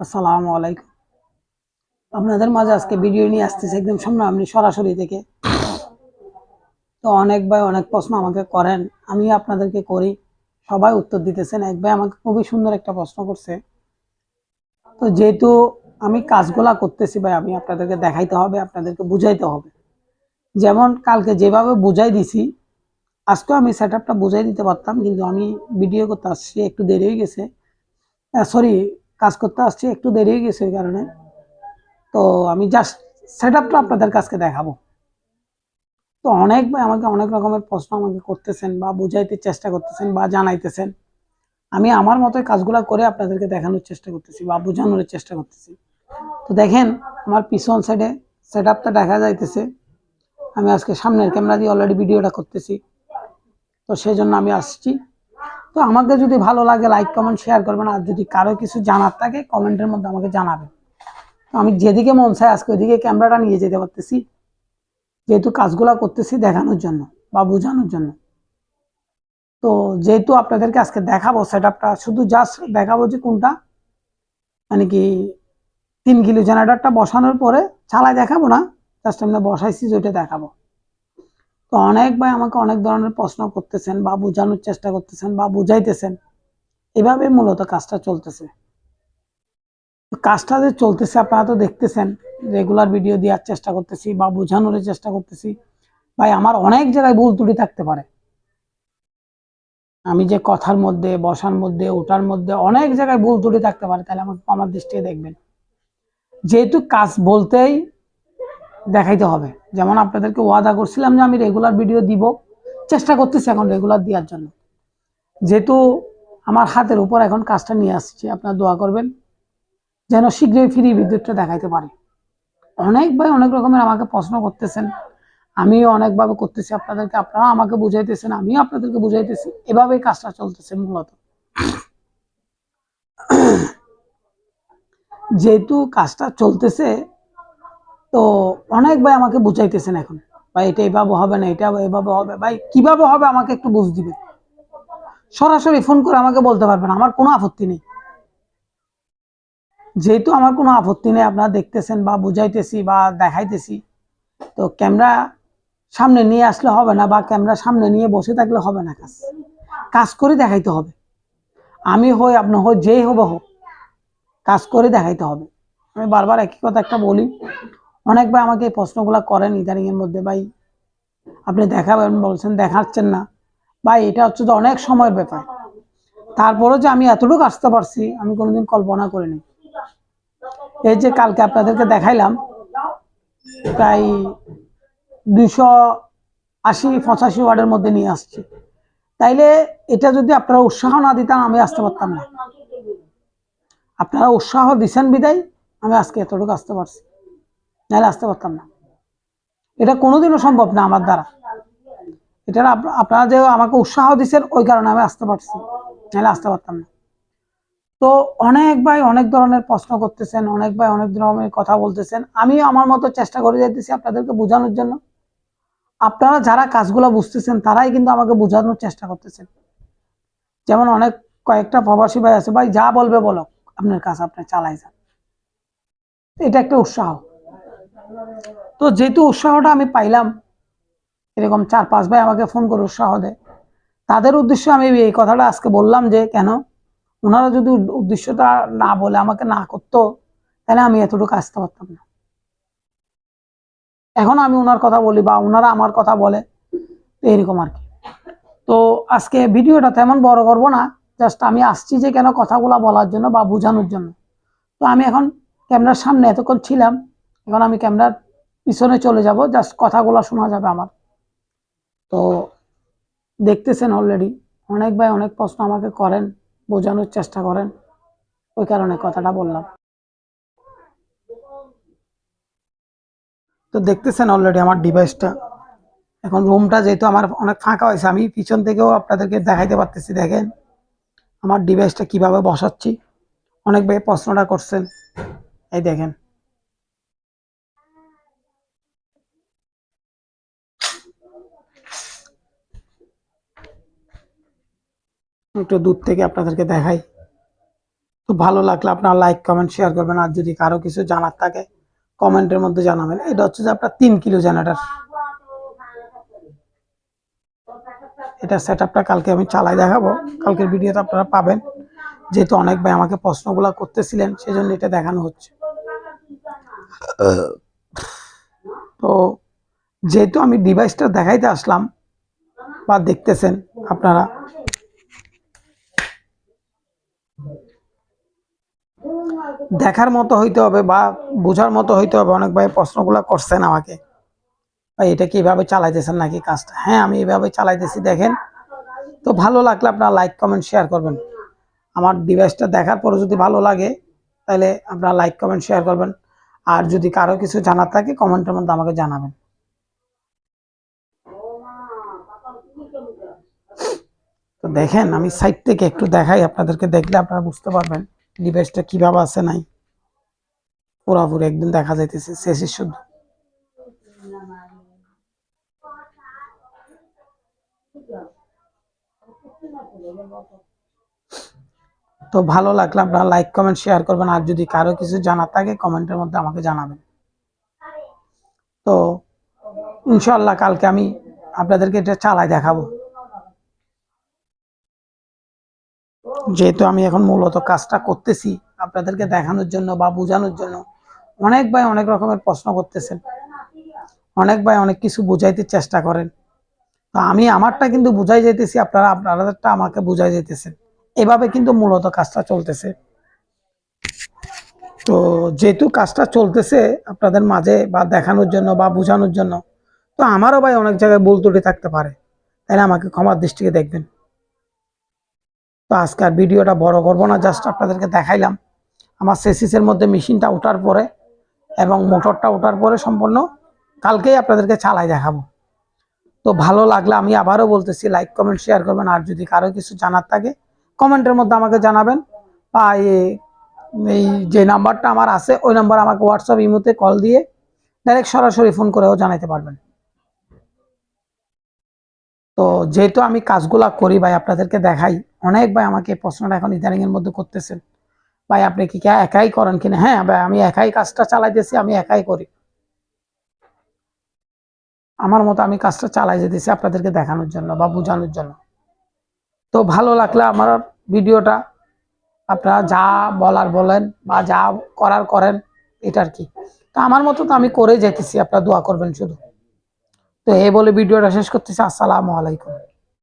আসসালামু আলাইকুম। আপনাদের মাঝে আজকে ভিডিও নিয়ে আসতেছে একদম সামনে সরাসরি থেকে। তো অনেক ভাই অনেক প্রশ্ন আমাকে করেন আমি আপনাদেরকে করি। সবাই উত্তর দিতেছেন। এক ভাই আমাকে খুবই সুন্দর একটা প্রশ্ন করছে। তো যেহেতু আমি কাজগুলা করতেছি ভাই, আমি আপনাদেরকে দেখাইতে হবে, আপনাদেরকে বুঝাইতে হবে। যেমন কালকে যেভাবে বুঝাই দিছি, আজকেও আমি সেট আপটা বুঝাই দিতে পারতাম, কিন্তু আমি ভিডিও করতে আসছি, একটু দেরি হয়ে গেছে। সরি কাজ করতে আসছি, একটু দেরি হয়ে গেছে ওই কারণে। তো আমি জাস্ট সেট আপটা আপনাদের কাছকে দেখাবো। তো অনেক ভাই আমাকে অনেক রকমের প্রশ্ন আমাকে করতেছেন বা বুঝাইতে চেষ্টা করতেছেন বা জানাইতেছেন। আমি আমার মতো কাজগুলো করে আপনাদেরকে দেখানোর চেষ্টা করতেছি বা বোঝানোর চেষ্টা করতেছি। তো দেখেন, আমার পিছন সাইডে সেট আপটা দেখা যাইতেছে। আমি আজকে সামনের ক্যামেরা দিয়ে অলরেডি ভিডিওটা করতেছি। তো সেই জন্য আমি আসছি। তো আমাকে যদি ভালো লাগে লাইক কমেন্ট শেয়ার করবেন। আর যদি কারও কিছু জানার থাকে, কমেন্টের মধ্যে আমাকে জানাবেন। তো আমি যেদিকে মন চাই আজকে ওইদিকে ক্যামেরাটা নিয়ে যেতে পারতেছি। যেহেতু কাজগুলো করতেছি দেখানোর জন্য বা বোঝানোর জন্য। তো যেহেতু আপনাদেরকে আজকে দেখাবো সেট শুধু জাস্ট দেখাবো যে কোনটা মানে কি তিন কিলো জেনারেটারটা বসানোর পরে, চালায় দেখাবো না জাস্ট আমরা বসাইছি যেটা দেখাবো। তো অনেক ভাই আমাকে অনেক ধরনের প্রশ্ন করতেছেন, বা বোঝানোর চেষ্টা করতেছেন, বা বুঝাইতেছেন। এভাবে মূলত কাজটা চলতেছে। কাজটা যে চলতেছে, আপনারা তো দেখতেছেন, রেগুলার ভিডিও দেওয়ার চেষ্টা করতেছি, বা বোঝানোর চেষ্টা করতেছি। ভাই, আমার অনেক জায়গায় ভুল ত্রুটি থাকতে পারে। আমি যে কথার মধ্যে, বসার মধ্যে ওটার মধ্যে অনেক জায়গায় ভুল ত্রুটি থাকতে পারে, তাহলে আমার আমার দৃষ্টিতে দেখবেন। যেহেতু কাজ বলতেই দেখাইতে হবে। যেমন আপনাদেরকে ওয়াদা করছিলাম যে আমি রেগুলার ভিডিও দিব, চেষ্টা করতেছি এখন রেগুলার দেওয়ার জন্য। যেহেতু আমার হাতের উপর এখন কাজটা নিয়ে আসছি, আপনারা দোয়া করবেন, যেন শীঘ্রই ফ্রি বিদ্যুৎটা দেখাইতে পারি। অনেক ভাই অনেক রকমের আমাকে প্রশ্ন করতেছেন, আমিও অনেকভাবে করতেছি আপনাদেরকে আপনারা আমাকে বুঝাইতেছেন, আমিও আপনাদেরকে বুঝাইতেছি। এভাবেই কাজটা চলতেছে মূলত। যেহেতু কাজটা চলতেছে তো অনেক ভাই আমাকে বুঝাইতেছেন এখন। ভাই, এটা এভাবে হবে না, এটা এভাবে হবে। ভাই, কীভাবে হবে আমাকে একটু বুঝ দিবে সরাসরি ফোন করে আমাকে বলতে পারবেন, আমার কোনো আপত্তি নেই। যেহেতু আমার কোনো আপত্তি নেই, আপনারা দেখতেছেন বা বুঝাইতেছি বা দেখাইতেছি, তো ক্যামেরা সামনে নিয়ে আসলে হবে না বা ক্যামেরা সামনে নিয়ে বসে থাকলে হবে না কাজ। কাজ করে দেখাইতে হবে। আমি হই, আপনি হই, যেই হবে হোক, কাজ করে দেখাইতে হবে। আমি বারবার একই কথা একটা বলি অনেক ভাই আমাকে প্রশ্নগুলো করেন ইদানিং এর মধ্যে, ভাই, আপনি দেখাবেন, বলছেন, দেখাচ্ছেন না। ভাই, এটা হচ্ছে তো অনেক সময়ের ব্যাপার। তারপরেও যে আমি এতটুকু আসতে পারছি, আমি কোনোদিন কল্পনা করিনি। এই যে কালকে আপনাদেরকে দেখাইলাম, প্রায় দুইশো আশি, পঁচাশি ওয়ার্ডের মধ্যে নিয়ে আসছি। তাইলে এটা যদি আপনারা উৎসাহ না দিতাম আমি আসতে পারতাম না। আপনারা উৎসাহ দিচ্ছেন বিদায়, আমি আজকে এতটুকু আসতে পারছি। নাহলে আসতে পারতাম না। এটা কোনোদিনও সম্ভব না আমার দ্বারা। এটা আপনারা যে আমাকে উৎসাহ দিচ্ছেন ওই কারণে আমি আসতে পারছি। নাহলে আসতে পারতাম না। তো অনেক ভাই অনেক ধরনের প্রশ্ন করতেছেন, অনেক ভাই অনেক ধরনের কথা বলতেছেন। আমিও আমার মতো চেষ্টা করে যাইতেছি আপনাদেরকে বোঝানোর জন্য। আপনারা যারা কাজগুলো বুঝতেছেন, তারাই কিন্তু আমাকে বোঝানোর চেষ্টা করতেছেন। যেমন অনেক কয়েকটা প্রবাসী ভাই আছে, ভাই যা বলবে বলো আপনার কাজ আপনি চালাই যান। এটা একটা উৎসাহ। তো যেহেতু উৎসাহটা আমি পাইলাম, এরকম চার পাঁচ ভাই আমাকে ফোন করে উৎসাহ দেয়, তাদের উদ্দেশ্যে আমি এই কথাটা আজকে বললাম যে, কেন? ওনারা যদি উদ্দেশ্যটা না বলে আমাকে না করতো, তাহলে আমি এতটুকু আসতে পারতাম না। এখন আমি ওনার কথা বলি বা ওনারা আমার কথা বলে, তো এরকম আর কি। তো আজকে ভিডিওটা তেমন বড় করব না, জাস্ট আমি আসছি যে কেন কথাগুলো বলার জন্য বা বোঝানোর জন্য। তো আমি এখন ক্যামেরার সামনে এতক্ষণ ছিলাম এখন আমি ক্যামেরার পিছনে চলে যাব জাস্ট কথাগুলো শোনা যাবে আমার। তো দেখতেছেন অলরেডি অনেক ভাই অনেক প্রশ্ন আমাকে করেন, বোঝানোর চেষ্টা করেন, ওই কারণে কথাটা বললাম। তো দেখতেছেন অলরেডি আমার ডিভাইসটা এখন রুমটা যেহেতু আমার অনেক ফাঁকা হয়েছে, আমি পিছন থেকেও আপনাদেরকে দেখাইতে পারতেছি, দেখেন। আমার ডিভাইসটা কীভাবে বসাচ্ছি, অনেক ভাই প্রশ্নটা করছেন, এই দেখেন। একটু দূর থেকে আপনাদেরকে দেখাই। তো ভালো লাগলে আপনার লাইক কমেন্ট শেয়ার করবেন। আর যদি কারও কিছু জানার থাকে কমেন্টের মধ্যে জানাবেন। এটা হচ্ছে যে আপনার তিন কিলো জেনারেটর এটা সেট আপটা কালকে আমি চালাই দেখাবো। কালকের ভিডিওতে আপনারা পাবেন। যেহেতু অনেক ভাই আমাকে প্রশ্নগুলো করতেছিলেন, সেজন্য এটা দেখানো হচ্ছে। তো যেহেতু আমি ডিভাইসটা দেখাইতে আসলাম, বা দেখতেছেন আপনারা দেখার মতো হইতে হবে বা বোঝার মতো হইতে হবে। অনেক ভাই প্রশ্নগুলো করছেন আমাকে। ভাই, এটা কি এভাবে চালাইতেছেন নাকি কাজটা? হ্যাঁ আমি এভাবে চালাইতেছি, দেখেন। তো ভালো লাগলে আপনারা লাইক, কমেন্ট, শেয়ার করবেন। আমার ডিভাইসটা দেখার পরে যদি ভালো লাগে, তাহলে আপনারা লাইক, কমেন্ট, শেয়ার করবেন। আর যদি কারও কিছু জানার থাকে, কমেন্টের মধ্যে আমাকে জানাবেন। তো দেখেন, আমি সাইড থেকে একটু দেখাই, আপনাদেরকে দেখলে আপনারা বুঝতে পারবেন। ডিভাইসটা কীভাবে আছে নাই? পুরাপুরি একদম দেখা যাইতেছে শেষের শুধু। তো ভালো লাগলে আপনারা লাইক কমেন্ট শেয়ার করবেন। আর যদি কারও কিছু জানার থাকে, কমেন্টের মধ্যে আমাকে জানাবেন। তো ইনশাল্লাহ কালকে আমি আপনাদেরকে এটা চালাই দেখাবো। যেহেতু আমি এখন মূলত কাজটা করতেছি, আপনাদেরকে দেখানোর জন্য বা বোঝানোর জন্য অনেক ভাই অনেক রকমের প্রশ্ন করতেছেন। অনেক ভাই অনেক কিছু বুঝাইতে চেষ্টা করেন। তো আমি আমারটা কিন্তু বুঝাই যাইতেছি, আপনারা আপনাদেরটা আমাকে বুঝাই যাইতেছেন। এভাবে কিন্তু মূলত কাজটা চলতেছে। তো যেহেতু কাজটা চলতেছে আপনাদের মাঝে বা দেখানোর জন্য বা বোঝানোর জন্য, তো আমারও ভাই অনেক জায়গায় ভুল থাকতে পারে। তাহলে আমাকে ক্ষমার দৃষ্টিকে দেখবেন। তো আজকে আর ভিডিওটা বড় করব না জাস্ট আপনাদেরকে দেখাইলাম। আমার সেসিসের মধ্যে মেশিনটা ওঠার পরে এবং মোটরটা ওঠার পরে সম্পূর্ণ কালকেই আপনাদেরকে চালাই দেখাবো। তো ভালো লাগলে আমি আবারও বলতেছি লাইক কমেন্ট শেয়ার করবেন। আর যদি কারও কিছু জানার থাকে কমেন্টের মধ্যে আমাকে জানাবেন। বা এই যে নাম্বারটা আমার আছে ওই নাম্বার আমাকে হোয়াটসঅ্যাপ ইমোতে কল দিয়ে ডাইরেক্ট সরাসরি ফোন করেও জানাতে পারবেন। তো যেহেতু আমি কাজগুলা করি ভাই আপনাদেরকে দেখাই অনেক ভাই আমাকে প্রশ্নটা এখন ইদানিং এর মধ্যে করতেছেন। ভাই, আপনি কি একাই করেন কিনা? হ্যাঁ ভাই, আমি একাই কাজটা চালাইতেছি, আমি একাই করি। আমার মতো আমি কাজটা চালাই যেতেছি আপনাদেরকে দেখানোর জন্য বা বোঝানোর জন্য। তো ভালো লাগলে আমার ভিডিওটা আপনারা যা বলার বলেন বা যা করার করেন, এটা আর কি। তো আমার মতো তো আমি করে যেতেছি আপনারা দোয়া করবেন শুধু। তো এই বলে ভিডিওটা শেষ করতেছি, আসসালামু আলাইকুম।